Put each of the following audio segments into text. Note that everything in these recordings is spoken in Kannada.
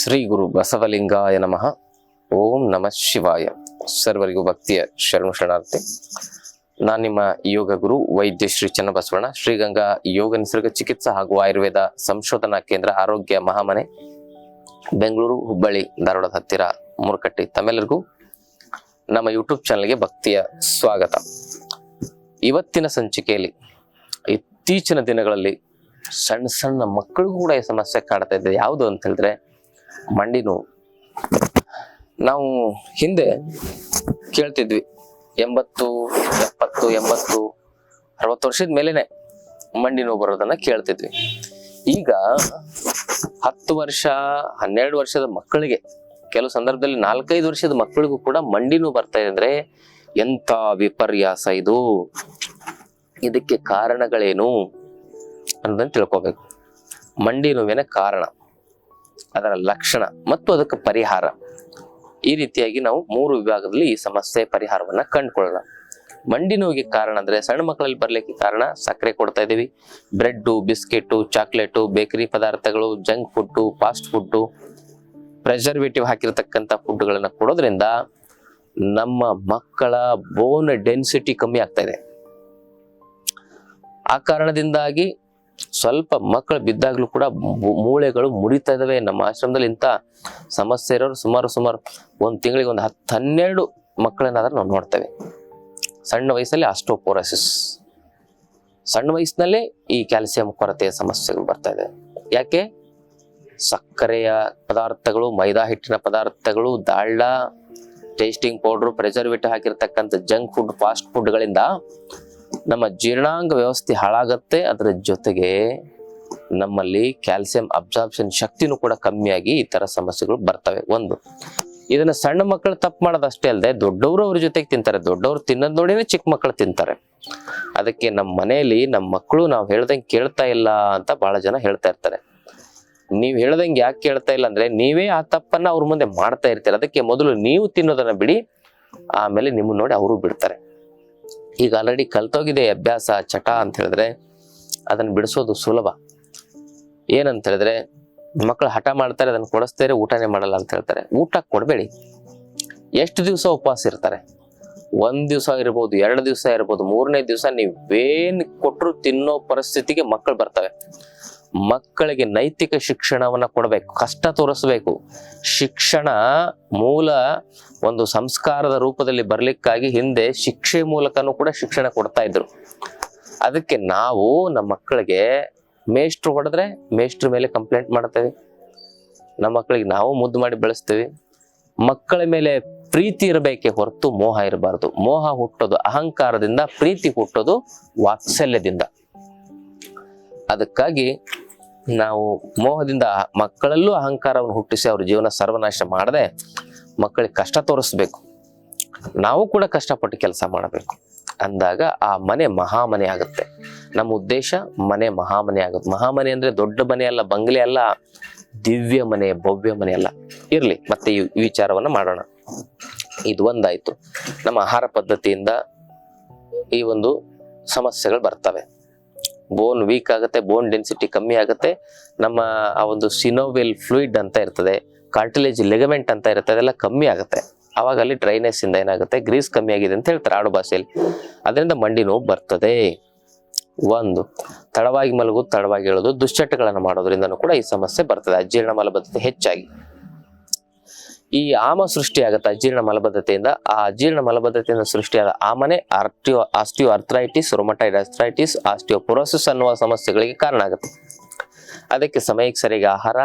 ಶ್ರೀ ಗುರು ಬಸವಲಿಂಗಾಯ ನಮಃ. ಓಂ ನಮಃ ಶಿವಾಯ. ಸರ್ವರಿಗೂ ಭಕ್ತಿಯ ಶರಣು ಶರಣಾರ್ಥಿ. ನಾನು ನಿಮ್ಮ ಯೋಗ ಗುರು ವೈದ್ಯ ಶ್ರೀ ಚನ್ನಬಸವಣ್ಣ, ಶ್ರೀಗಂಗಾ ಯೋಗ ನಿಸರ್ಗ ಚಿಕಿತ್ಸಾ ಹಾಗೂ ಆಯುರ್ವೇದ ಸಂಶೋಧನಾ ಕೇಂದ್ರ ಆರೋಗ್ಯ ಮಹಾಮನೆ, ಬೆಂಗಳೂರು, ಹುಬ್ಬಳ್ಳಿ, ಧಾರವಾಡದ ಹತ್ತಿರ ಮೂರುಕಟ್ಟಿ ತಮ್ಮೆಲ್ಲರಿಗೂ ನಮ್ಮ ಯೂಟ್ಯೂಬ್ ಚಾನಲ್ಗೆ ಭಕ್ತಿಯ ಸ್ವಾಗತ. ಇವತ್ತಿನ ಸಂಚಿಕೆಯಲ್ಲಿ ಇತ್ತೀಚಿನ ದಿನಗಳಲ್ಲಿ ಸಣ್ಣ ಸಣ್ಣ ಮಕ್ಕಳಿಗೂ ಕೂಡ ಈ ಸಮಸ್ಯೆ ಕಾಣ್ತಾ ಇದೆ. ಯಾವುದು ಅಂತ ಹೇಳಿದ್ರೆ ಮಂಡಿ ನೋವು. ನಾವು ಹಿಂದೆ ಕೇಳ್ತಿದ್ವಿ, ಎಂಬತ್ತು, ಎಪ್ಪತ್ತು, ಎಂಬತ್ತು, ಅರವತ್ತು ವರ್ಷದ ಮೇಲೆನೆ ಮಂಡಿ ನೋವು ಬರೋದನ್ನ ಕೇಳ್ತಿದ್ವಿ. ಈಗ ಹತ್ತು ವರ್ಷ, ಹನ್ನೆರಡು ವರ್ಷದ ಮಕ್ಕಳಿಗೆ, ಕೆಲವು ಸಂದರ್ಭದಲ್ಲಿ ನಾಲ್ಕೈದು ವರ್ಷದ ಮಕ್ಕಳಿಗೂ ಕೂಡ ಮಂಡಿ ನೋವು ಬರ್ತಾ ಇದೆ ಅಂದ್ರೆ ಎಂತ ವಿಪರ್ಯಾಸ ಇದು? ಇದಕ್ಕೆ ಕಾರಣಗಳೇನು ಅನ್ನೋದನ್ನ ತಿಳ್ಕೊಬೇಕು. ಮಂಡಿ ನೋವಿನ ಕಾರಣ. ಅದರ ಲಕ್ಷಣ ಮತ್ತು ಅದಕ್ಕೆ ಪರಿಹಾರ. ಈ ರೀತಿಯಾಗಿ ನಾವು ಮೂರು ವಿಭಾಗದಲ್ಲಿ ಈ ಸಮಸ್ಯೆ ಪರಿಹಾರವನ್ನ ಕಂಡುಕೊಳ್ಳೋಣ. ಮಂಡಿ ನೋವಿಗೆ ಕಾರಣ ಅಂದ್ರೆ ಸಣ್ಣ ಮಕ್ಕಳಲ್ಲಿ ಬರ್ಲಿಕ್ಕೆ ಕಾರಣ ಸಕ್ಕರೆ ಕೊಡ್ತಾ ಇದೀವಿ ಬ್ರೆಡ್ಡು ಬಿಸ್ಕೆಟ್, ಚಾಕ್ಲೇಟು, ಬೇಕರಿ ಪದಾರ್ಥಗಳು, junk food fast food preservative ಹಾಕಿರ್ತಕ್ಕಂಥ ಫುಡ್ಗಳನ್ನ ಕೊಡೋದ್ರಿಂದ ನಮ್ಮ ಮಕ್ಕಳ ಬೋನ್ ಡೆನ್ಸಿಟಿ ಕಮ್ಮಿ ಆಗ್ತಾ ಇದೆ. ಆ ಕಾರಣದಿಂದಾಗಿ ಸ್ವಲ್ಪ ಮಕ್ಕಳು ಬಿದ್ದಾಗ್ಲೂ ಕೂಡ ಮೂಳೆಗಳು ಮುರಿತಾ ಇದಾವೆ. ನಮ್ಮ ಆಶ್ರಮದಲ್ಲಿ ಇಂಥ ಸಮಸ್ಯೆ ಇರೋರು ಸುಮಾರು ಸುಮಾರು ಒಂದು ತಿಂಗಳಿಗೆ ಒಂದು ಹತ್ತು ಹನ್ನೆರಡು ಮಕ್ಕಳನ್ನಾದ್ರೂ ನಾವು ನೋಡ್ತೇವೆ. ಸಣ್ಣ ವಯಸ್ಸಲ್ಲಿ ಆಸ್ಟ್ರೋಪೋರಸಿಸ್. ಸಣ್ಣ ವಯಸ್ಸಿನಲ್ಲೇ ಈ ಕ್ಯಾಲ್ಸಿಯಂ ಕೊರತೆಯ ಸಮಸ್ಯೆಗಳು ಬರ್ತಾ ಇದೆ. ಯಾಕೆ? ಸಕ್ಕರೆಯ ಪದಾರ್ಥಗಳು, ಮೈದಾ ಹಿಟ್ಟಿನ ಪದಾರ್ಥಗಳು, ದಾಳ್ಳ, ಟೇಸ್ಟಿಂಗ್ ಪೌಡರ್, ಪ್ರೆಸರ್ವೇಟಿವ್ ಹಾಕಿರ್ತಕ್ಕಂಥ ಜಂಕ್ ಫುಡ್, ಫಾಸ್ಟ್ ಫುಡ್ಗಳಿಂದ ನಮ್ಮ ಜೀರ್ಣಾಂಗ ವ್ಯವಸ್ಥೆ ಹಾಳಾಗತ್ತೆ, ಅದರ ಜೊತೆಗೆ ನಮ್ಮಲ್ಲಿ ಕ್ಯಾಲ್ಸಿಯಂ ಅಬ್ಸಾರ್ಪ್ಷನ್ ಶಕ್ತಿನೂ ಕೂಡ ಕಮ್ಮಿಯಾಗಿ ಈ ತರ ಸಮಸ್ಯೆಗಳು ಬರ್ತವೆ. ಒಂದು, ಇದನ್ನ ಸಣ್ಣ ಮಕ್ಕಳು ತಪ್ಪು ಮಾಡೋದಷ್ಟೇ ಅಲ್ಲದೆ ದೊಡ್ಡವರು ಅವ್ರ ಜೊತೆಗೆ ತಿಂತಾರೆ, ದೊಡ್ಡವರು ತಿನ್ನೋದ್ ನೋಡಿನೇ ಚಿಕ್ಕ ಮಕ್ಕಳು ತಿಂತಾರೆ. ಅದಕ್ಕೆ ನಮ್ಮ ಮನೆಯಲ್ಲಿ ನಮ್ಮ ಮಕ್ಕಳು ನಾವು ಹೇಳ್ದಂಗೆ ಕೇಳ್ತಾ ಇಲ್ಲ ಅಂತ ಬಹಳ ಜನ ಹೇಳ್ತಾ ಇರ್ತಾರೆ. ನೀವು ಹೇಳ್ದಂಗೆ ಯಾಕೆ ಕೇಳ್ತಾ ಇಲ್ಲ ಅಂದ್ರೆ ನೀವೇ ಆ ತಪ್ಪನ್ನ ಅವ್ರ ಮುಂದೆ ಮಾಡ್ತಾ ಇರ್ತೀರ. ಅದಕ್ಕೆ ಮೊದಲು ನೀವು ತಿನ್ನೋದನ್ನ ಬಿಡಿ, ಆಮೇಲೆ ನಿಮ್ಮನ್ನ ನೋಡಿ ಅವರು ಬಿಡ್ತಾರೆ. ಈಗ ಆಲ್ರೆಡಿ ಕಲ್ತೋಗಿದೆ ಅಭ್ಯಾಸ, ಚಟ ಅಂತ ಹೇಳಿದ್ರೆ ಅದನ್ನ ಬಿಡಿಸೋದು ಸುಲಭ. ಏನಂತ ಹೇಳಿದ್ರೆ ಮಕ್ಕಳು ಹಠ ಮಾಡ್ತಾರೆ, ಅದನ್ನ ಕೊಡಿಸ್ತಾರೆ ಊಟನೇ ಮಾಡಲ್ಲ ಅಂತ ಹೇಳ್ತಾರೆ. ಊಟ ಕೊಡಬೇಡಿ. ಎಷ್ಟು ದಿವಸ ಉಪವಾಸ ಇರ್ತಾರೆ? ಒಂದು ದಿವಸ ಇರ್ಬೋದು, ಎರಡು ದಿವಸ ಇರ್ಬೋದು, ಮೂರನೇ ದಿವಸ ನೀವೇನು ಕೊಟ್ಟರು ತಿನ್ನೋ ಪರಿಸ್ಥಿತಿಗೆ ಮಕ್ಕಳು ಬರ್ತವೆ ಮಕ್ಕಳಿಗೆ ನೈತಿಕ ಶಿಕ್ಷಣವನ್ನು ಕೊಡಬೇಕು, ಕಷ್ಟ ತೋರಿಸ್ಬೇಕು. ಶಿಕ್ಷಣ ಮೂಲ ಒಂದು ಸಂಸ್ಕಾರದ ರೂಪದಲ್ಲಿ ಬರಲಿಕ್ಕಾಗಿ ಹಿಂದೆ ಶಿಕ್ಷೆ ಮೂಲಕನೂ ಕೂಡ ಶಿಕ್ಷಣ ಕೊಡ್ತಾ ಇದ್ರು. ಅದಕ್ಕೆ ನಾವು ನಮ್ಮ ಮಕ್ಕಳಿಗೆ ಮೇಷ್ಟ್ರು ಹೊಡೆದ್ರೆ ಮೇಷ್ಟ್ರ ಮೇಲೆ ಕಂಪ್ಲೇಂಟ್ ಮಾಡ್ತೇವೆ. ನಮ್ಮ ಮಕ್ಕಳಿಗೆ ನಾವು ಮುದ್ದು ಮಾಡಿ ಬೆಳೆಸ್ತೇವೆ. ಮಕ್ಕಳ ಮೇಲೆ ಪ್ರೀತಿ ಇರಬೇಕೆ ಹೊರತು ಮೋಹ ಇರಬಾರ್ದು. ಮೋಹ ಹುಟ್ಟೋದು ಅಹಂಕಾರದಿಂದ, ಪ್ರೀತಿ ಹುಟ್ಟೋದು ವಾತ್ಸಲ್ಯದಿಂದ. ಅದಕ್ಕಾಗಿ ನಾವು ಮೋಹದಿಂದ ಮಕ್ಕಳಲ್ಲೂ ಅಹಂಕಾರವನ್ನು ಹುಟ್ಟಿಸಿ ಅವ್ರ ಜೀವನ ಸರ್ವನಾಶ ಮಾಡದೆ ಮಕ್ಕಳಿಗೆ ಕಷ್ಟ ತೋರಿಸ್ಬೇಕು. ನಾವು ಕೂಡ ಕಷ್ಟಪಟ್ಟು ಕೆಲಸ ಮಾಡಬೇಕು. ಅಂದಾಗ ಆ ಮನೆ ಮಹಾಮನೆ ಆಗುತ್ತೆ. ನಮ್ಮ ಉದ್ದೇಶ ಮನೆ ಮಹಾಮನೆ ಆಗುತ್ತೆ. ಮಹಾಮನೆ ಅಂದ್ರೆ ದೊಡ್ಡ ಮನೆ ಅಲ್ಲ, ಬಂಗ್ಲೆ ಅಲ್ಲ, ದಿವ್ಯ ಮನೆ, ಭವ್ಯ ಮನೆ ಅಲ್ಲ. ಇರ್ಲಿ, ಮತ್ತೆ ಈ ವಿಚಾರವನ್ನ ಮಾಡೋಣ. ಇದು ಒಂದಾಯ್ತು. ನಮ್ಮ ಆಹಾರ ಪದ್ಧತಿಯಿಂದ ಈ ಒಂದು ಸಮಸ್ಯೆಗಳು ಬರ್ತವೆ. ಬೋನ್ ವೀಕ್ ಆಗುತ್ತೆ ಬೋನ್ ಡೆನ್ಸಿಟಿ ಕಮ್ಮಿ ಆಗುತ್ತೆ. ನಮ್ಮ ಆ ಒಂದು ಸಿನೋವೆಲ್ ಫ್ಲೂಯಿಡ್ ಅಂತ ಇರ್ತದೆ ಕಾರ್ಟಿಲೇಜ್ ಲೆಗಮೆಂಟ್ ಅಂತ ಇರುತ್ತೆ, ಅದೆಲ್ಲ ಕಮ್ಮಿ ಆಗುತ್ತೆ. ಅವಾಗ ಅಲ್ಲಿ ಡ್ರೈನೆಸ್ ಇಂದ ಏನಾಗುತ್ತೆ ಗ್ರೀಸ್ ಕಮ್ಮಿ ಆಗಿದೆ ಅಂತ ಹೇಳ್ತಾರೆ ಆಡು ಭಾಷೆಯಲ್ಲಿ. ಅದರಿಂದ ಮಂಡಿ ನೋವು ಬರ್ತದೆ. ಒಂದು, ತಡವಾಗಿ ಮಲಗು, ತಡವಾಗಿ ಹೇಳೋದು ದುಶ್ಚಟಗಳನ್ನು ಮಾಡೋದ್ರಿಂದನೂ ಕೂಡ ಈ ಸಮಸ್ಯೆ ಬರ್ತದೆ. ಅಜೀರ್ಣ ಮಲಬದ್ಧತೆ ಹೆಚ್ಚಾಗಿ. ಈ ಆಮ ಸೃಷ್ಟಿಯಾಗುತ್ತೆ ಅಜೀರ್ಣ ಮಲಬದ್ಧತೆಯಿಂದ, ಆ ಅಜೀರ್ಣ ಮಲಬದ್ಧತೆಯಿಂದ ಸೃಷ್ಟಿಯಾದ ಆಮನೆ ಆರ್ಟಿಯೋ ಆಸ್ಟಿಯೋ ಅರ್ಥ್ರೈಟಿಸ್ ರೊಮಟೈಡ್ ಆಸ್ಟಿಯೋಪೊರೋಸಿಸ್ ಅನ್ನುವ ಸಮಸ್ಯೆಗಳಿಗೆ ಕಾರಣ ಆಗುತ್ತೆ. ಅದಕ್ಕೆ ಸಮಯಕ್ಕೆ ಸರಿಯಾಗಿ ಆಹಾರ,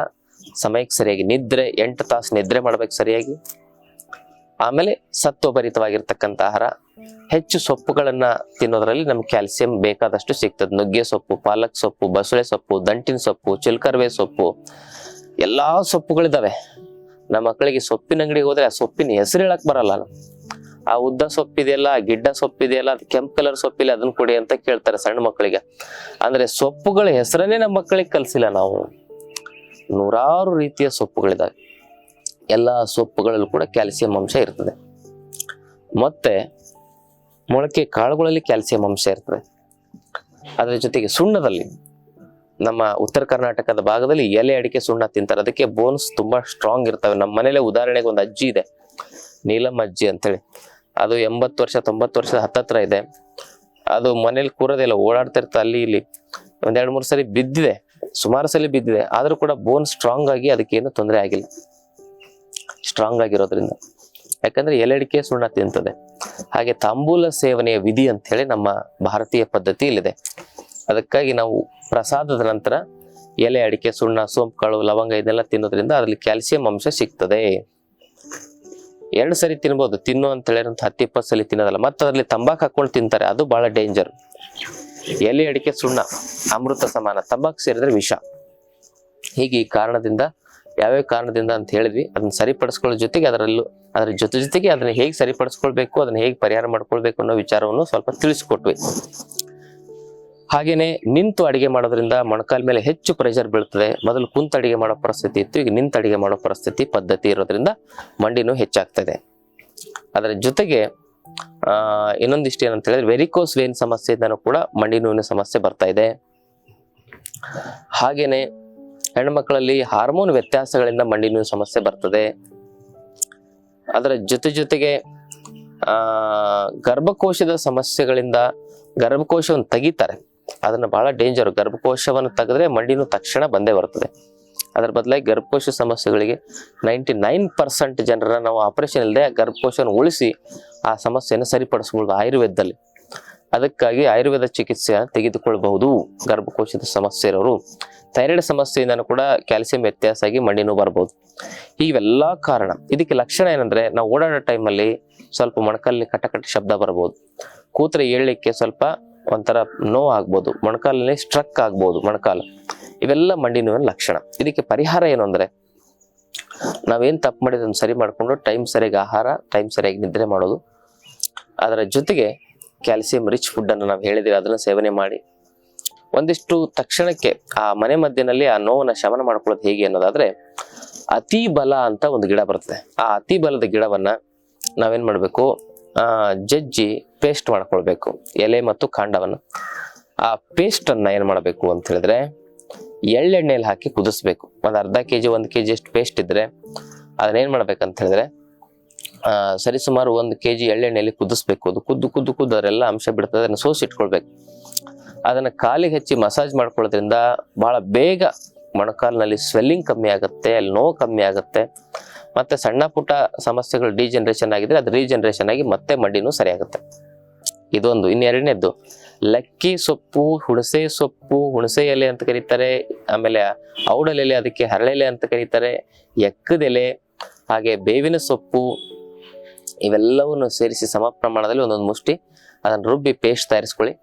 ಸಮಯಕ್ಕೆ ಸರಿಯಾಗಿ ನಿದ್ರೆ, ಎಂಟು ತಾಸು ನಿದ್ರೆ ಮಾಡ್ಬೇಕು ಸರಿಯಾಗಿ. ಆಮೇಲೆ ಸತ್ವಭರಿತವಾಗಿರ್ತಕ್ಕಂಥ ಆಹಾರ, ಹೆಚ್ಚು ಸೊಪ್ಪುಗಳನ್ನ ತಿನ್ನೋದ್ರಲ್ಲಿ ನಮ್ಗೆ ಕ್ಯಾಲ್ಸಿಯಂ ಬೇಕಾದಷ್ಟು ಸಿಗ್ತದೆ. ನುಗ್ಗೆ ಸೊಪ್ಪು, ಪಾಲಕ್ ಸೊಪ್ಪು, ಬಸಳೆ ಸೊಪ್ಪು, ದಂಟಿನ ಸೊಪ್ಪು, ಚಿಲ್ಕರ್ವೆ ಸೊಪ್ಪು, ಎಲ್ಲಾ ಸೊಪ್ಪುಗಳಿದಾವೆ. ನಮ್ಮ ಮಕ್ಕಳಿಗೆ ಸೊಪ್ಪಿನ ಅಂಗಡಿಗೆ ಹೋದ್ರೆ ಆ ಸೊಪ್ಪಿನ ಹೆಸರು ಹೇಳಕ್ ಬರಲ್ಲ ಆ ಉದ್ದ ಸೊಪ್ಪಿದೆಯಲ್ಲ ಗಿಡ್ಡ ಸೊಪ್ಪಿದೆಯಲ್ಲ, ಅದು ಕೆಂಪ್ ಕಲರ್ ಸೊಪ್ಪಿಲ್ಲ, ಅದನ್ನ ಕೊಡಿ ಅಂತ ಕೇಳ್ತಾರೆ ಸಣ್ಣ ಮಕ್ಕಳಿಗೆ. ಅಂದ್ರೆ ಸೊಪ್ಪುಗಳ ಹೆಸರನ್ನೇ ನಮ್ಮ ಮಕ್ಕಳಿಗೆ ಕಲಿಸಿಲ್ಲ ನಾವು. ನೂರಾರು ರೀತಿಯ ಸೊಪ್ಪುಗಳಿದಾವೆ. ಎಲ್ಲ ಸೊಪ್ಪುಗಳಲ್ಲೂ ಕೂಡ ಕ್ಯಾಲ್ಸಿಯಂ ಅಂಶ ಇರ್ತದೆ. ಮತ್ತೆ ಮೊಳಕೆ ಕಾಳುಗಳಲ್ಲಿ ಕ್ಯಾಲ್ಸಿಯಂ ಅಂಶ ಇರ್ತದೆ. ಅದರ ಜೊತೆಗೆ ಸುಣ್ಣದಲ್ಲಿ ನಮ್ಮ ಉತ್ತರ ಕರ್ನಾಟಕದ ಭಾಗದಲ್ಲಿ ಎಲೆ ಅಡಿಕೆ ಸುಣ್ಣ ತಿಂತಾರೆ. ಅದಕ್ಕೆ ಬೋನ್ಸ್ ತುಂಬಾ ಸ್ಟ್ರಾಂಗ್ ಇರ್ತವೆ. ನಮ್ಮ ಮನೇಲೆ ಉದಾಹರಣೆಗೆ ಒಂದು ಅಜ್ಜಿ ಇದೆ. ನೀಲಮ್ಮ ಅಜ್ಜಿ ಅಂತೇಳಿ. ಅದು ಎಂಬತ್ತು ವರ್ಷ, ತೊಂಬತ್ತು ವರ್ಷದ ಹತ್ತತ್ರ ಇದೆ. ಅದು ಮನೇಲಿ ಕೂರೋದಿಲ್ಲ ಓಡಾಡ್ತಾ ಇರ್ತಾ ಅಲ್ಲಿ ಇಲ್ಲಿ. ಒಂದೆರಡು ಮೂರು ಸರಿ ಬಿದ್ದಿದೆ. ಸುಮಾರು ಸಲ ಬಿದ್ದಿದೆ. ಆದ್ರೂ ಕೂಡ ಬೋನ್ ಸ್ಟ್ರಾಂಗ್ ಆಗಿ ಅದಕ್ಕೇನು ತೊಂದರೆ ಆಗಿಲ್ಲ. ಸ್ಟ್ರಾಂಗ್ ಆಗಿರೋದ್ರಿಂದ. ಯಾಕಂದ್ರೆ ಎಲೆಡಿಕೆ ಸುಣ್ಣ ತಿಂತದೆ. ಹಾಗೆ ತಾಂಬೂಲ ಸೇವನೆಯ ವಿಧಿ ಅಂತ ಹೇಳಿ ನಮ್ಮ ಭಾರತೀಯ ಪದ್ಧತಿ ಇಲ್ಲಿದೆ ಅದಕ್ಕಾಗಿ ನಾವು ಪ್ರಸಾದದ ನಂತರ ಎಲೆ, ಅಡಿಕೆ, ಸುಣ್ಣ ಸೋಂಪುಗಳು ಲವಂಗ ಇದೆಲ್ಲ ತಿನ್ನೋದ್ರಿಂದ ಅದ್ರಲ್ಲಿ ಕ್ಯಾಲ್ಸಿಯಂ ಅಂಶ ಸಿಗ್ತದೆ. ಎರಡು ಸರಿ ತಿನ್ಬೋದು. ತಿನ್ನು ಅಂತ ಹೇಳಿರಂತ ಹತ್ತು ಇಪ್ಪತ್ತು ಸಲ ತಿನ್ನೋದಲ್ಲ, ಮತ್ತೆ ಅದ್ರಲ್ಲಿ ತಂಬಾಕು ಹಾಕೊಂಡು ತಿಂತಾರೆ. ಅದು ಬಹಳ ಡೇಂಜರ್ ಎಲೆ, ಅಡಿಕೆ, ಸುಣ್ಣ, ಅಮೃತ ಸಮಾನ, ತಂಬಾಕು ಸೇರಿದ್ರೆ ವಿಷ. ಹೀಗೆ ಈ ಕಾರಣದಿಂದ, ಯಾವ್ಯಾವ ಕಾರಣದಿಂದ ಅಂತ ಹೇಳಿದ್ವಿ. ಅದನ್ನ ಸರಿಪಡಿಸ್ಕೊಳ್ಳೋ ಜೊತೆಗೆ ಅದರಲ್ಲೂ, ಅದ್ರ ಜೊತೆ ಜೊತೆಗೆ ಅದನ್ನ ಹೇಗೆ ಸರಿಪಡಿಸ್ಕೊಳ್ಬೇಕು, ಅದನ್ನ ಹೇಗೆ ಪರಿಹಾರ ಮಾಡ್ಕೊಳ್ಬೇಕು ಅನ್ನೋ ವಿಚಾರವನ್ನು ಸ್ವಲ್ಪ ತಿಳಿಸ್ಕೊಟ್ವಿ. ಹಾಗೇನೆ ನಿಂತು ಅಡಿಗೆ ಮಾಡೋದ್ರಿಂದ ಮೊಣಕಾಲ ಮೇಲೆ ಹೆಚ್ಚು ಪ್ರೆಷರ್ ಬೀಳ್ತದೆ. ಮೊದಲು ಕುಂತ ಅಡಿಗೆ ಮಾಡೋ ಪರಿಸ್ಥಿತಿ ಇತ್ತು, ಈಗ ನಿಂತು ಅಡಿಗೆ ಮಾಡೋ ಪರಿಸ್ಥಿತಿ, ಪದ್ಧತಿ ಇರೋದ್ರಿಂದ ಮಂಡಿನೂ ಹೆಚ್ಚಾಗ್ತದೆ. ಅದರ ಜೊತೆಗೆ ಇನ್ನೊಂದಿಷ್ಟು ಏನಂತ ಹೇಳಿದ್ರೆ ವೆರಿಕೋಸ್ ವೇನ್ ಸಮಸ್ಯೆಯಿಂದನೂ ಕೂಡ ಮಂಡಿ ನೋವಿನ ಸಮಸ್ಯೆ ಬರ್ತಾ ಇದೆ. ಹಾಗೇನೆ ಹೆಣ್ಮಕ್ಳಲ್ಲಿ ಹಾರ್ಮೋನ್ ವ್ಯತ್ಯಾಸಗಳಿಂದ ಮಂಡಿ ನೋವಿನ ಸಮಸ್ಯೆ ಬರ್ತದೆ. ಅದರ ಜೊತೆ ಜೊತೆಗೆ, ಆ, ಗರ್ಭಕೋಶದ ಸಮಸ್ಯೆಗಳಿಂದ ಗರ್ಭಕೋಶವನ್ನು ತೆಗಿತಾರೆ. ಅದನ್ನ ಬಹಳ ಡೇಂಜರ್ ಗರ್ಭಕೋಶವನ್ನು ತೆಗೆದ್ರೆ ಮಂಡಿನೂ ತಕ್ಷಣ ಬಂದೇ ಬರ್ತದೆ. ಅದರ ಬದಲಾಗಿ ಗರ್ಭಕೋಶ ಸಮಸ್ಯೆಗಳಿಗೆ ನೈಂಟಿ ನೈನ್ ಪರ್ಸೆಂಟ್ ಜನರ ನಾವು ಆಪರೇಷನ್ ಇಲ್ಲದೆ ಗರ್ಭಕೋಶವನ್ನು ಉಳಿಸಿ ಆ ಸಮಸ್ಯೆಯನ್ನು ಸರಿಪಡಿಸಬಹುದು ಆಯುರ್ವೇದದಲ್ಲಿ. ಅದಕ್ಕಾಗಿ ಆಯುರ್ವೇದ ಚಿಕಿತ್ಸೆಯನ್ನು ತೆಗೆದುಕೊಳ್ಳಬಹುದು ಗರ್ಭಕೋಶದ ಸಮಸ್ಯೆ ಇರೋರು. ಥೈರಾಯ್ಡ್ ಸಮಸ್ಯೆಯಿಂದನೂ ಕೂಡ ಕ್ಯಾಲ್ಸಿಯಂ ವ್ಯತ್ಯಾಸ ಆಗಿ ಮಂಡಿನೂ ಬರ್ಬೋದು. ಇವೆಲ್ಲ ಕಾರಣ. ಇದಕ್ಕೆ ಲಕ್ಷಣ ಏನಂದ್ರೆ ನಾವು ಓಡಾಡೋ ಟೈಮಲ್ಲಿ ಸ್ವಲ್ಪ ಮೊಣಕಲ್ಲಿ ಕಟಕಟ ಕಟ ಶಬ್ದ ಬರ್ಬೋದು. ಕೂತ್ರೆ ಏಳಲಿಕ್ಕೆ ಸ್ವಲ್ಪ ಒಂಥರ ನೋವು ಆಗ್ಬೋದು ಮೊಣಕಾಲಲ್ಲಿ ಸ್ಟ್ರಕ್ ಆಗ್ಬೋದು ಮೊಣಕಾಲು. ಇವೆಲ್ಲ ಮಂಡಿ ನೋವಿನ ಲಕ್ಷಣ. ಇದಕ್ಕೆ ಪರಿಹಾರ ಏನು ಅಂದ್ರೆ, ನಾವೇನು ತಪ್ಪು ಮಾಡಿದ್ರೆ ಸರಿ ಮಾಡಿಕೊಂಡು ಟೈಮ್ ಸರಿಯಾಗಿ ಆಹಾರ, ಟೈಮ್ ಸರಿಯಾಗಿ ನಿದ್ರೆ ಮಾಡೋದು. ಅದರ ಜೊತೆಗೆ ಕ್ಯಾಲ್ಸಿಯಂ ರಿಚ್ ಫುಡ್ಡನ್ನು ನಾವು ಹೇಳಿದ್ದೀವಿ ಅದನ್ನು ಸೇವನೆ ಮಾಡಿ. ಒಂದಿಷ್ಟು ತಕ್ಷಣಕ್ಕೆ ಆ ಮನೆ ಮಧ್ಯದಲ್ಲಿ ಆ ನೋವನ್ನು ಶಮನ ಮಾಡ್ಕೊಳ್ಳೋದು ಹೇಗೆ ಅನ್ನೋದಾದ್ರೆ, ಅತಿ ಬಲ ಅಂತ ಒಂದು ಗಿಡ ಬರುತ್ತೆ ಆ ಅತಿ ಬಲದ ಗಿಡವನ್ನು ನಾವೇನು ಮಾಡಬೇಕು ಜಜ್ಜಿ ಪೇಸ್ಟ್ ಮಾಡ್ಕೊಳ್ಬೇಕು. ಎಲೆ ಮತ್ತು ಕಾಂಡವನ್ನು. ಆ ಪೇಸ್ಟ್ ಅನ್ನ ಏನ್ ಮಾಡಬೇಕು ಅಂತ ಹೇಳಿದ್ರೆ ಎಳ್ಳೆಣ್ಣೆಯಲ್ಲಿ ಹಾಕಿ ಕುದಿಸ್ಬೇಕು. ಒಂದು ಅರ್ಧ ಕೆ ಜಿ ಒಂದು ಕೆ ಜಿ ಅಷ್ಟು ಪೇಸ್ಟ್ ಇದ್ರೆ ಅದನ್ನ ಏನ್ ಮಾಡ್ಬೇಕಂತ ಹೇಳಿದ್ರೆ ಸರಿಸುಮಾರು ಒಂದು ಕೆಜಿ ಎಳ್ಳೆಣ್ಣೆಯಲ್ಲಿ ಕುದಿಸ್ಬೇಕು. ಅದು ಕುದ್ದು ಕುದ್ದು ಕುದ್ದು ಅದರೆಲ್ಲ ಅಂಶ ಬಿಡ್ತದೆ, ಅದನ್ನು ಸೋಸಿ ಇಟ್ಕೊಳ್ಬೇಕು. ಅದನ್ನ ಕಾಲಿಗೆ ಹಚ್ಚಿ ಮಸಾಜ್ ಮಾಡ್ಕೊಳ್ಳೋದ್ರಿಂದ ಬಹಳ ಬೇಗ ಮೊಣಕಾಲಿನಲ್ಲಿ ಸ್ವೆಲ್ಲಿಂಗ್ ಕಮ್ಮಿ ಆಗುತ್ತೆ, ಅಲ್ಲಿ ನೋವು ಕಮ್ಮಿ ಆಗುತ್ತೆ. ಮತ್ತೆ ಸಣ್ಣ ಪುಟ್ಟ ಸಮಸ್ಯೆಗಳು ಡಿಜನರೇಷನ್ ಆಗಿದ್ರೆ ಅದು ರೀಜನರೇಷನ್ ಆಗಿ ಮತ್ತೆ ಮಂಡಿನೂ ಸರಿಯಾಗುತ್ತೆ. ಇದೊಂದು. ಇನ್ನೆರಡನೇದ್ದು, ಲಕ್ಕಿ ಸೊಪ್ಪು, ಹುಣಸೆ ಸೊಪ್ಪು, ಹುಣಸೆ ಎಲೆ ಅಂತ ಕರೀತಾರೆ. ಆಮೇಲೆ ಔಡಲೆಲೆ ಅದಕ್ಕೆ ಹರಳೆಲೆ ಅಂತ ಕರೀತಾರೆ. ಎಕ್ಕದೆಲೆ ಹಾಗೆ ಬೇವಿನ ಸೊಪ್ಪು, ಇವೆಲ್ಲವನ್ನು ಸೇರಿಸಿ ಸಮ ಪ್ರಮಾಣದಲ್ಲಿ ಒಂದೊಂದು ಮುಷ್ಟಿ ಅದನ್ನ ರುಬ್ಬಿ ಪೇಸ್ಟ್ ತಯಾರಿಸ್ಕೊಳ್ಳಿ.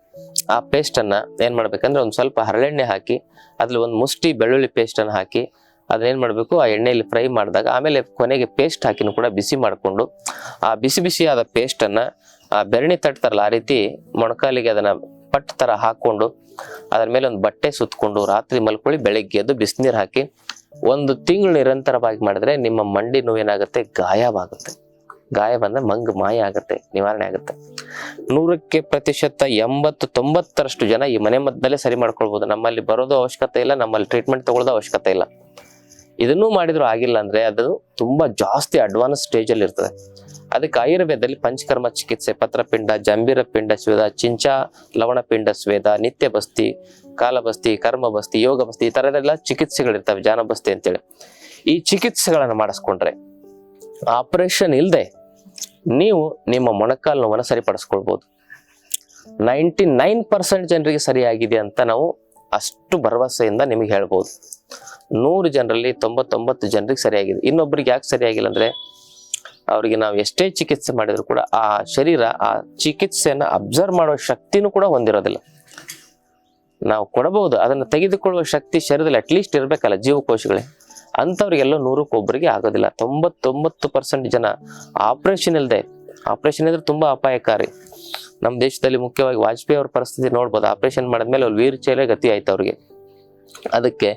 ಆ ಪೇಸ್ಟ್ ಏನು ಮಾಡ್ಬೇಕಂದ್ರೆ ಒಂದ್ ಸ್ವಲ್ಪ ಹರಳೆಣ್ಣೆ ಹಾಕಿ, ಅದ್ರಲ್ಲಿ ಒಂದು ಮುಷ್ಟಿ ಬೆಳ್ಳುಳ್ಳಿ ಪೇಸ್ಟ್ ಅನ್ನ ಹಾಕಿ ಅದನ್ನೇನ್ ಮಾಡಬೇಕು? ಆ ಎಣ್ಣೆಯಲ್ಲಿ ಫ್ರೈ ಮಾಡಿದಾಗ ಆಮೇಲೆ ಕೊನೆಗೆ ಪೇಸ್ಟ್ ಹಾಕಿನೂ ಕೂಡ ಬಿಸಿ ಮಾಡಿಕೊಂಡು, ಆ ಬಿಸಿ ಬಿಸಿಯಾದ ಪೇಸ್ಟನ್ನು, ಆ ಬೆರಣಿ ತಟ್ತಾರಲ್ಲ ಆ ರೀತಿ ಮೊಣಕಾಲಿಗೆ ಅದನ್ನು ಪಟ್ ಥರ ಹಾಕ್ಕೊಂಡು ಅದರ ಮೇಲೆ ಒಂದು ಬಟ್ಟೆ ಸುತ್ತಕೊಂಡು ರಾತ್ರಿ ಮಲ್ಕೊಳ್ಳಿ, ಬೆಳಗ್ಗೆ ಎದ್ದು ಬಿಸಿನೀರು ಹಾಕಿ ಒಂದು ತಿಂಗಳು ನಿರಂತರವಾಗಿ ಮಾಡಿದ್ರೆ ನಿಮ್ಮ ಮಂಡಿ ನೋವೇನಾಗುತ್ತೆ? ಗಾಯವಾಗುತ್ತೆ. ಗಾಯ ಬಂದ್ರೆ ಮಂಗ್ ಮಾಯ ಆಗುತ್ತೆ, ನಿವಾರಣೆ ಆಗುತ್ತೆ. ನೂರಕ್ಕೆ ಪ್ರತಿಶತ ಎಂಬತ್ತು ತೊಂಬತ್ತರಷ್ಟು ಜನ ಈ ಮನೆ ಮದ್ದಲ್ಲೇ ಸರಿ ಮಾಡ್ಕೊಳ್ಬೋದು. ನಮ್ಮಲ್ಲಿ ಬರೋದು ಅವಶ್ಯಕತೆ ಇಲ್ಲ, ನಮ್ಮಲ್ಲಿ ಟ್ರೀಟ್ಮೆಂಟ್ ತಗೊಳ್ಳೋದು ಅವಶ್ಯಕತೆ ಇಲ್ಲ. ಇದನ್ನೂ ಮಾಡಿದ್ರು ಆಗಿಲ್ಲ ಅಂದ್ರೆ ಅದು ತುಂಬಾ ಜಾಸ್ತಿ ಅಡ್ವಾನ್ಸ್ ಸ್ಟೇಜ್ ಅಲ್ಲಿ ಇರ್ತದೆ. ಅದಕ್ಕೆ ಆಯುರ್ವೇದದಲ್ಲಿ ಪಂಚಕರ್ಮ ಚಿಕಿತ್ಸೆ, ಪತ್ರಪಿಂಡ ಜಂಬೀರ ಪಿಂಡ ಸ್ವೇದ ಚಿಂಚ ಲವಣ ಪಿಂಡ ಸ್ವೇದ ನಿತ್ಯ ಬಸ್ತಿ ಕಾಲಬಸ್ತಿ ಕರ್ಮ ಬಸ್ತಿ ಯೋಗ ಬಸ್ತಿ ಈ ತರದೆಲ್ಲ ಚಿಕಿತ್ಸೆಗಳಿರ್ತವೆ ಜಾನ ಬಸ್ತಿ ಅಂತೇಳಿ. ಈ ಚಿಕಿತ್ಸೆಗಳನ್ನು ಮಾಡಿಸ್ಕೊಂಡ್ರೆ ಆಪರೇಷನ್ ಇಲ್ಲದೆ ನೀವು ನಿಮ್ಮ ಮೊಣಕಾಲು ನೋವನ್ನು ಸರಿಪಡಿಸ್ಕೊಳ್ಬಹುದು ನೈಂಟಿ ನೈನ್ ಪರ್ಸೆಂಟ್ ಜನರಿಗೆ ಸರಿಯಾಗಿದೆ ಅಂತ ನಾವು ಅಷ್ಟು ಭರವಸೆಯಿಂದ ನಿಮಗೆ ಹೇಳ್ಬೋದು. ನೂರು ಜನರಲ್ಲಿ ತೊಂಬತ್ತೊಂಬತ್ತು ಜನರಿಗೆ ಸರಿಯಾಗಿದೆ. ಇನ್ನೊಬ್ಬರಿಗೆ ಯಾಕೆ ಸರಿಯಾಗಿಲ್ಲ ಅಂದರೆ ಅವರಿಗೆ ನಾವು ಎಷ್ಟೇ ಚಿಕಿತ್ಸೆ ಮಾಡಿದರೂ ಕೂಡ ಆ ಶರೀರ, ಆ ಚಿಕಿತ್ಸೆಯನ್ನು ಅಬ್ಸರ್ವ್ ಮಾಡುವ ಶಕ್ತಿನೂ ಕೂಡ ಹೊಂದಿರೋದಿಲ್ಲ. ನಾವು ಕೊಡಬಹುದು, ಅದನ್ನು ತೆಗೆದುಕೊಳ್ಳುವ ಶಕ್ತಿ ಶರೀರದಲ್ಲಿ ಅಟ್ಲೀಸ್ಟ್ ಇರಬೇಕಲ್ಲ ಜೀವಕೋಶಗಳೇ ಅಂಥವ್ರಿಗೆಲ್ಲ ನೂರಕ್ಕೊಬ್ಬರಿಗೆ ಆಗೋದಿಲ್ಲ. ತೊಂಬತ್ತೊಂಬತ್ತು ಪರ್ಸೆಂಟ್ ಜನ ಆಪ್ರೇಷನ್ ಇಲ್ಲದೆ ಆಪ್ರೇಷನ್ ಇದ್ರೆ ತುಂಬ ಅಪಾಯಕಾರಿ. ನಮ್ಮ ದೇಶದಲ್ಲಿ ಮುಖ್ಯವಾಗಿ ವಾಜಪೇಯಿ ಅವ್ರ ಪರಿಸ್ಥಿತಿ ನೋಡ್ಬೋದು. ಆಪರೇಷನ್ ಮಾಡಿದ್ಮೇಲೆ ಅವ್ರು ವೀರ್ ಗತಿ ಆಯ್ತು ಅವ್ರಿಗೆ. ಅದಕ್ಕೆ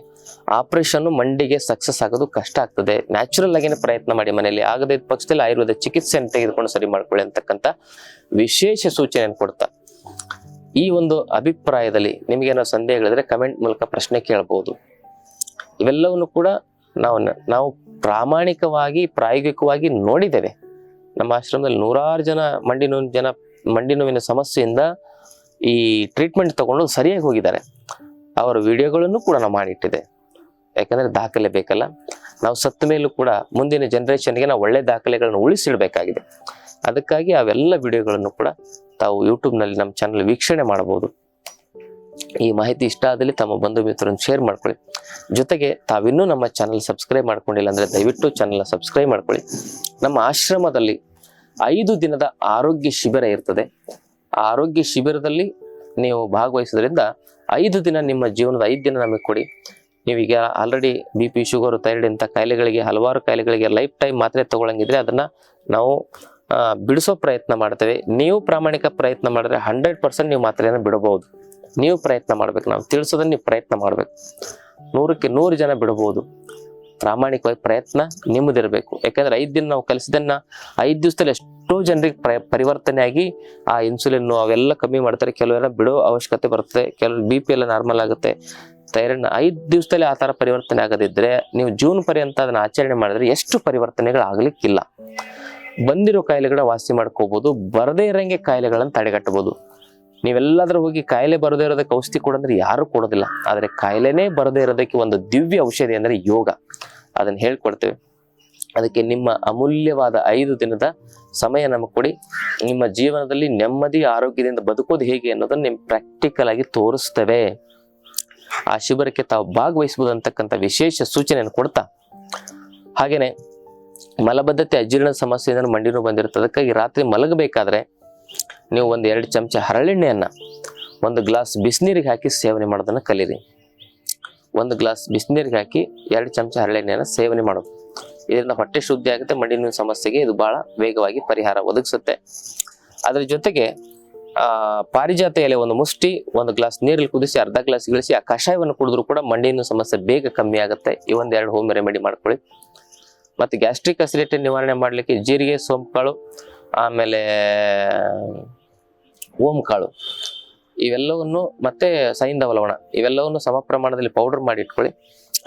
ಆಪರೇಷನ್ ಮಂಡಿಗೆ ಸಕ್ಸಸ್ ಆಗೋದು ಕಷ್ಟ ಆಗ್ತದೆ. ನ್ಯಾಚುರಲ್ ಆಗಿನ ಪ್ರಯತ್ನ ಮಾಡಿ ಮನೆಯಲ್ಲಿ. ಆಗದೇ ಪಕ್ಷದಲ್ಲಿ ಆಯುರ್ವೇದ ಚಿಕಿತ್ಸೆಯನ್ನು ತೆಗೆದುಕೊಂಡು ಸರಿ ಮಾಡ್ಕೊಳ್ಳಿ ಅಂತಕ್ಕಂಥ ವಿಶೇಷ ಸೂಚನೆಯನ್ನು ಕೊಡ್ತಾ. ಈ ಒಂದು ಅಭಿಪ್ರಾಯದಲ್ಲಿ ನಿಮಗೇನೋ ಸಂದೇಹಗಳಿದ್ರೆ ಕಮೆಂಟ್ ಮೂಲಕ ಪ್ರಶ್ನೆ ಕೇಳಬಹುದು ಇವೆಲ್ಲವನ್ನು ಕೂಡ ನಾವು ನಾವು ಪ್ರಾಮಾಣಿಕವಾಗಿ, ಪ್ರಾಯೋಗಿಕವಾಗಿ ನೋಡಿದ್ದೇವೆ. ನಮ್ಮ ಆಶ್ರಮದಲ್ಲಿ ನೂರಾರು ಜನ ಮಂಡಿ ನೋವಿನ ಜನ, ಮಂಡಿ ನೋವಿನ ಸಮಸ್ಯೆಯಿಂದ ಈ ಟ್ರೀಟ್ಮೆಂಟ್ ತಗೊಂಡು ಸರಿಯಾಗಿ ಹೋಗಿದ್ದಾರೆ. ಅವರ ವಿಡಿಯೋಗಳನ್ನು ಕೂಡ ನಾವು ಮಾಡಿಟ್ಟಿದೆ ಯಾಕಂದ್ರೆ ದಾಖಲೆ ಬೇಕಲ್ಲ. ನಾವು ಸತ್ತ ಮೇಲೂ ಕೂಡ ಮುಂದಿನ ಜನರೇಷನ್ಗೆ ನಾವು ಒಳ್ಳೆ ದಾಖಲೆಗಳನ್ನು ಉಳಿಸಿಡಬೇಕಾಗಿದೆ. ಅದಕ್ಕಾಗಿ ಅವೆಲ್ಲ ವಿಡಿಯೋಗಳನ್ನು ಕೂಡ ತಾವು ಯೂಟ್ಯೂಬ್ನಲ್ಲಿ ನಮ್ಮ ಚಾನಲ್ ವೀಕ್ಷಣೆ ಮಾಡಬಹುದು. ಈ ಮಾಹಿತಿ ಇಷ್ಟ ಆದಲ್ಲಿ ತಮ್ಮ ಬಂಧು ಮಿತ್ರರನ್ನು ಶೇರ್ ಮಾಡ್ಕೊಳ್ಳಿ. ಜೊತೆಗೆ ತಾವಿನ್ನೂ ನಮ್ಮ ಚಾನಲ್ ಸಬ್ಸ್ಕ್ರೈಬ್ ಮಾಡ್ಕೊಂಡಿಲ್ಲ ಅಂದ್ರೆ ದಯವಿಟ್ಟು ಚಾನಲ್ನ ಸಬ್ಸ್ಕ್ರೈಬ್ ಮಾಡ್ಕೊಳ್ಳಿ. ನಮ್ಮ ಆಶ್ರಮದಲ್ಲಿ ಐದು ದಿನದ ಆರೋಗ್ಯ ಶಿಬಿರ ಇರ್ತದೆ. ಆರೋಗ್ಯ ಶಿಬಿರದಲ್ಲಿ ನೀವು ಭಾಗವಹಿಸೋದ್ರಿಂದ ಐದು ದಿನ ನಿಮ್ಮ ಜೀವನದ ಐದು ದಿನ ನಮಗೆ ಕೊಡಿ. ನೀವೀಗ already B P sugar thyroid ಇಂಥ ಕಾಯಿಲೆಗಳಿಗೆ, ಹಲವಾರು ಕಾಯಿಲೆಗಳಿಗೆ ಲೈಫ್ ಟೈಮ್ ಮಾತ್ರೆ ತೊಗೊಳಂಗಿದ್ರೆ ಅದನ್ನ ನಾವು ಬಿಡಿಸೋ ಪ್ರಯತ್ನ ಮಾಡ್ತೇವೆ. ನೀವು ಪ್ರಾಮಾಣಿಕ ಪ್ರಯತ್ನ ಮಾಡಿದ್ರೆ ಹಂಡ್ರೆಡ್ ಪರ್ಸೆಂಟ್ ನೀವು ಮಾತ್ರೆಯನ್ನು ಬಿಡಬಹುದು ನೀವು ಪ್ರಯತ್ನ ಮಾಡ್ಬೇಕು. ನಾವು ತಿಳಿಸೋದನ್ನ ನೀವು ಪ್ರಯತ್ನ ಮಾಡ್ಬೇಕು. ನೂರಕ್ಕೆ ನೂರು ಜನ ಬಿಡಬಹುದು ಪ್ರಾಮಾಣಿಕವಾಗಿ ಪ್ರಯತ್ನ ನಿಮ್ಮದಿರಬೇಕು. ಯಾಕಂದ್ರೆ ಐದು ದಿನ ನಾವು ಕಲಿಸಿದನ್ನ ಐದು ದಿವಸದಲ್ಲಿ ಎಷ್ಟೋ ಜನರಿಗೆ ಪ್ರ ಪರಿವರ್ತನೆ ಆಗಿ ಆ ಇನ್ಸುಲಿನ್ ಅವೆಲ್ಲ ಕಮ್ಮಿ ಮಾಡ್ತಾರೆ. ಕೆಲವೆಲ್ಲ ಬಿಡೋ ಅವಶ್ಯಕತೆ ಬರ್ತದೆ ಕೆಲವು ಬಿ ಪಿ ಎಲ್ಲ ನಾರ್ಮಲ್ ಆಗುತ್ತೆ. ಥೈರಾಯ್ಡ್ ಐದು ದಿವಸದಲ್ಲಿ ಆ ಥರ ಪರಿವರ್ತನೆ ಆಗದಿದ್ದರೆ ನೀವು ಜೂನ್ ಪರ್ಯಂತ ಅದನ್ನ ಆಚರಣೆ ಮಾಡಿದ್ರೆ ಎಷ್ಟು ಪರಿವರ್ತನೆಗಳು ಆಗಲಿಕ್ಕಿಲ್ಲ ಬಂದಿರೋ ಕಾಯಿಲೆಗಳ ವಾಸಿ ಮಾಡ್ಕೋಬಹುದು ಬರದೇ ಇರಂಗೆ ಕಾಯಿಲೆಗಳನ್ನು ತಡೆಗಟ್ಟಬಹುದು ನೀವೆಲ್ಲಾದ್ರೂ ಹೋಗಿ ಕಾಯಿಲೆ ಬರದೇ ಇರೋದಕ್ಕೆ ಔಷಧಿ ಕೊಡಂದ್ರೆ ಯಾರು ಕೊಡೋದಿಲ್ಲ. ಆದರೆ ಕಾಯಿಲೆನೇ ಬರದೇ ಇರೋದಕ್ಕೆ ಒಂದು ದಿವ್ಯ ಔಷಧಿ ಅಂದ್ರೆ ಯೋಗ. ಅದನ್ನ ಹೇಳ್ಕೊಡ್ತೇವೆ. ಅದಕ್ಕೆ ನಿಮ್ಮ ಅಮೂಲ್ಯವಾದ ಐದು ದಿನದ ಸಮಯ ನಮಗೆ ಕೊಡಿ. ನಿಮ್ಮ ಜೀವನದಲ್ಲಿ ನೆಮ್ಮದಿ, ಆರೋಗ್ಯದಿಂದ ಬದುಕೋದು ಹೇಗೆ ಅನ್ನೋದನ್ನ ನಿಮ್ ಪ್ರಾಕ್ಟಿಕಲ್ ಆಗಿ ತೋರಿಸ್ತೇವೆ. ಆ ಶಿಬಿರಕ್ಕೆ ತಾವು ಭಾಗವಹಿಸಬಹುದು ಅಂತಕ್ಕಂಥ ವಿಶೇಷ ಸೂಚನೆಯನ್ನು ಕೊಡ್ತಾ, ಹಾಗೇನೆ ಮಲಬದ್ಧತೆ, ಅಜೀರ್ಣ ಸಮಸ್ಯೆಯಿಂದ ಮಂಡಿನೂ ಬಂದಿರುತ್ತೆ, ಅದಕ್ಕಾಗಿ ರಾತ್ರಿ ಮಲಗಬೇಕಾದ್ರೆ ನೀವು ಒಂದು ಎರಡು ಚಮಚ ಹರಳೆಣ್ಣೆಯನ್ನು, ಒಂದು ಗ್ಲಾಸ್ ಬಿಸಿನೀರಿಗೆ ಹಾಕಿ ಸೇವನೆ ಮಾಡೋದನ್ನು ಕಲೀರಿ. ಒಂದು ಗ್ಲಾಸ್ ಬಿಸಿನೀರಿಗೆ ಹಾಕಿ ಎರಡು ಚಮಚ ಹರಳೆಣ್ಣೆಯನ್ನು ಸೇವನೆ ಮಾಡೋದು. ಇದರಿಂದ ಹೊಟ್ಟೆ ಶುದ್ಧಿ ಆಗುತ್ತೆ ಮಂಡಿನ ಸಮಸ್ಯೆಗೆ ಇದು ಬಹಳ ವೇಗವಾಗಿ ಪರಿಹಾರ ಒದಗಿಸುತ್ತೆ. ಅದರ ಜೊತೆಗೆ ಪಾರಿಜಾತ ಎಲೆ ಒಂದು ಮುಷ್ಟಿ, ಒಂದು ಗ್ಲಾಸ್ ನೀರಲ್ಲಿ ಕುದಿಸಿ ಅರ್ಧ ಗ್ಲಾಸ್ ಇಳಿಸಿ ಆ ಕಷಾಯವನ್ನು ಕುಡಿದ್ರು ಕೂಡ ಮಂಡಿಯನ್ನು ಸಮಸ್ಯೆ ಬೇಗ ಕಮ್ಮಿ ಆಗುತ್ತೆ. ಈ ಒಂದೆರಡು ಹೋಮ್ ರೆಮಿಡಿ ಮಾಡ್ಕೊಳ್ಳಿ. ಮತ್ತೆ ಗ್ಯಾಸ್ಟ್ರಿಕ್ ಅಸಿಡಿಟಿ ನಿವಾರಣೆ ಮಾಡ್ಲಿಕ್ಕೆ ಜೀರಿಗೆ, ಸೋಂಪುಕಾಳು, ಆಮೇಲೆ ಓಮ್ ಕಾಳು ಇವೆಲ್ಲವನ್ನು ಮತ್ತೆ ಸೈಂಧವ ಲವಣ ಇವೆಲ್ಲವನ್ನು ಸಮ ಪ್ರಮಾಣದಲ್ಲಿ ಪೌಡರ್ ಮಾಡಿ ಇಟ್ಕೊಳ್ಳಿ.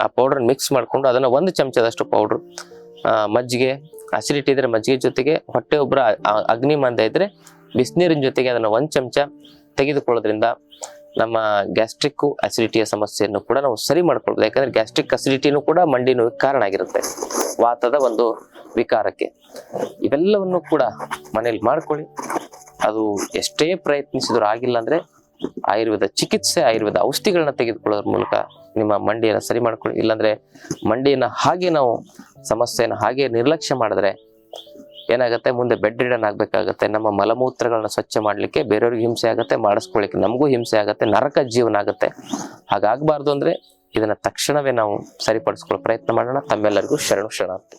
ಆ ಪೌಡರ್ ಮಿಕ್ಸ್ ಮಾಡಿಕೊಂಡು ಅದನ್ನ ಒಂದು ಚಮಚದಷ್ಟು ಪೌಡರ್ ಮಜ್ಜಿಗೆ ಅಸಿಡಿಟಿ ಇದ್ರೆ ಮಜ್ಜಿಗೆ ಜೊತೆಗೆ ಹೊಟ್ಟೆ ಒಬ್ಬರ ಅಗ್ನಿ ಮಂದ ಇದ್ರೆ ಬಿಸಿನೀರಿನ ಜೊತೆಗೆ ಅದನ್ನು ಒಂದು ಚಮಚ ತೆಗೆದುಕೊಳ್ಳೋದ್ರಿಂದ ನಮ್ಮ ಗ್ಯಾಸ್ಟ್ರಿಕ್ ಅಸಿಡಿಟಿಯ ಸಮಸ್ಯೆಯನ್ನು ಕೂಡ ನಾವು ಸರಿ ಮಾಡ್ಕೊಳ್ಬೋದು. ಯಾಕಂದ್ರೆ ಗ್ಯಾಸ್ಟ್ರಿಕ್ ಅಸಿಡಿಟಿನೂ ಕೂಡ ಮಂಡಿ ನೋವಿಗೆ ಕಾರಣ ಆಗಿರುತ್ತೆ. ವಾತದ ಒಂದು ವಿಕಾರಕ್ಕೆ. ಇವೆಲ್ಲವನ್ನು ಕೂಡ ಮನೇಲಿ ಮಾಡ್ಕೊಳ್ಳಿ. ಅದು ಎಷ್ಟೇ ಪ್ರಯತ್ನಿಸಿದ್ರು ಆಗಿಲ್ಲ ಅಂದ್ರೆ ಆಯುರ್ವೇದ ಚಿಕಿತ್ಸೆ, ಆಯುರ್ವೇದ ಔಷಧಿಗಳನ್ನ ತೆಗೆದುಕೊಳ್ಳೋದ್ರ ಮೂಲಕ ನಿಮ್ಮ ಮಂಡಿಯನ್ನು ಸರಿ ಮಾಡ್ಕೊಳ್ಳಿ. ಇಲ್ಲಾಂದ್ರೆ ಮಂಡಿಯನ್ನು ಹಾಗೆ ನಾವು ಸಮಸ್ಯೆಯನ್ನು ಹಾಗೆ ನಿರ್ಲಕ್ಷ್ಯ ಮಾಡಿದ್ರೆ ಏನಾಗುತ್ತೆ? ಮುಂದೆ ಬೆಡ್ ರಿಡನ್ ಆಗ್ಬೇಕಾಗತ್ತೆ. ನಮ್ಮ ಮಲಮೂತ್ರಗಳನ್ನ ಸ್ವಚ್ಛ ಮಾಡ್ಲಿಕ್ಕೆ ಬೇರೆಯವ್ರಿಗೆ ಹಿಂಸೆ ಆಗುತ್ತೆ, ಮಾಡಿಸ್ಕೊಳ್ಳಿಕ್ಕೆ ನಮಗೂ ಹಿಂಸೆ ಆಗುತ್ತೆ, ನರಕ ಜೀವನ ಆಗುತ್ತೆ. ಹಾಗಾಗಬಾರ್ದು ಅಂದ್ರೆ ಇದನ್ನ ತಕ್ಷಣವೇ ನಾವು ಸರಿಪಡಿಸ್ಕೊಳ್ಳೋ ಪ್ರಯತ್ನ ಮಾಡೋಣ. ತಮ್ಮೆಲ್ಲರಿಗೂ ಶರಣು ಶರಣಾರ್ಥಿ.